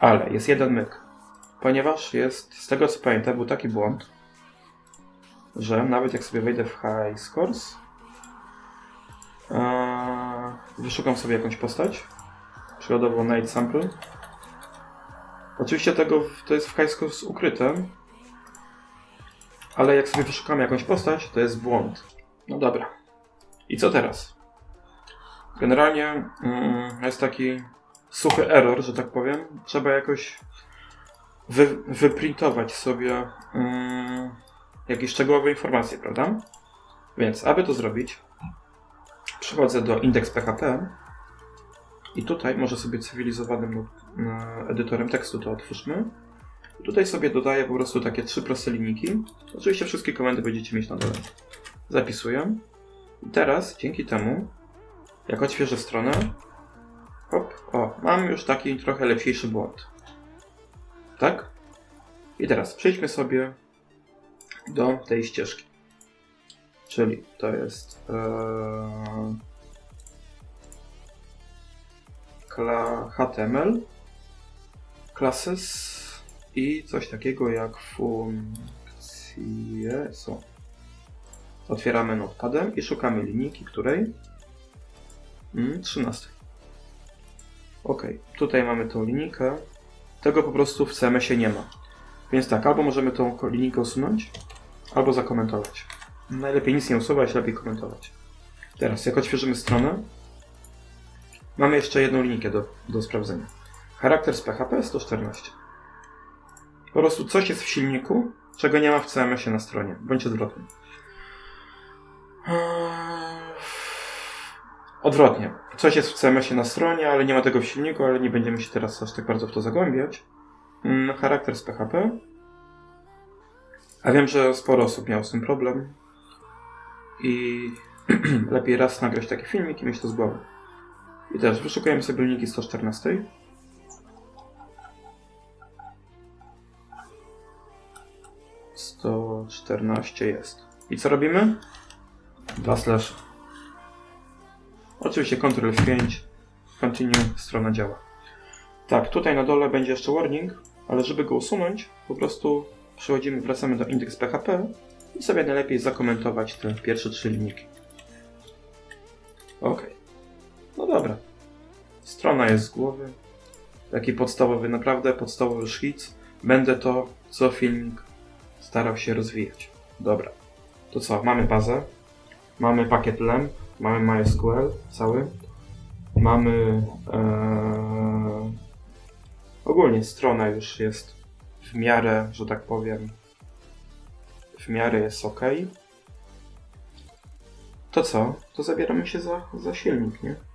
Ale jest jeden myk. Ponieważ jest, z tego co pamiętam, był taki błąd, że nawet jak sobie wejdę w High Scores, eee, wyszukam sobie jakąś postać, przykładowo Night Sample. Oczywiście tego to jest w High Scores ukryte, ale jak sobie wyszukamy jakąś postać, to jest błąd. No dobra. I co teraz? Generalnie mm, jest taki suchy error, że tak powiem. Trzeba jakoś wy, wyprintować sobie mm, jakieś szczegółowe informacje, prawda? Więc, aby to zrobić, przechodzę do index.php i tutaj może sobie cywilizowanym no, edytorem tekstu to otwórzmy. Tutaj sobie dodaję po prostu takie trzy proste linijki. Oczywiście wszystkie komendy będziecie mieć na dole. Zapisuję. I teraz, dzięki temu, jak odświeżę stronę, hop, o, mam już taki trochę lepszy błąd. Tak? I teraz przejdźmy sobie do tej ścieżki. Czyli to jest ee, HTML, classes i coś takiego jak funkcje. Otwieramy notepadem i szukamy linijki, której? Mm, 13. Ok, tutaj mamy tą linijkę. Tego po prostu w CMS-ie nie ma. Więc tak, albo możemy tą linijkę usunąć, albo zakomentować. Najlepiej nic nie usuwać, lepiej komentować. Teraz, jak odświeżymy stronę, mamy jeszcze jedną linijkę do, do sprawdzenia. Charakter z PHP 114. Po prostu coś jest w silniku, czego nie ma w CMS-ie na stronie, bądź odwrotnie. Odwrotnie. Coś jest w CMS-ie na stronie, ale nie ma tego w silniku, ale nie będziemy się teraz aż tak bardzo w to zagłębiać. Mm, Charakter z PHP. A wiem, że sporo osób miało z tym problem. I lepiej raz nagrać taki filmik i mieć to z głowy. I teraz wyszukujemy sobie linijki 114. Sto czternaście jest. I co robimy? Slash. Oczywiście Ctrl F5, Continue, strona działa. Tak, tutaj na dole będzie jeszcze warning, ale żeby go usunąć, po prostu przechodzimy, wracamy do index.php i sobie najlepiej zakomentować te pierwsze trzy linijki. Ok. No dobra. Strona jest z głowy. Taki podstawowy, naprawdę podstawowy szkic. Będę to co filmik starał się rozwijać. Dobra. To co? Mamy bazę. Mamy pakiet LAMP. Mamy MySQL cały. Mamy e, ogólnie strona już jest w miarę, że tak powiem, w miarę jest ok. To co? To zabieramy się za, za silnik, nie?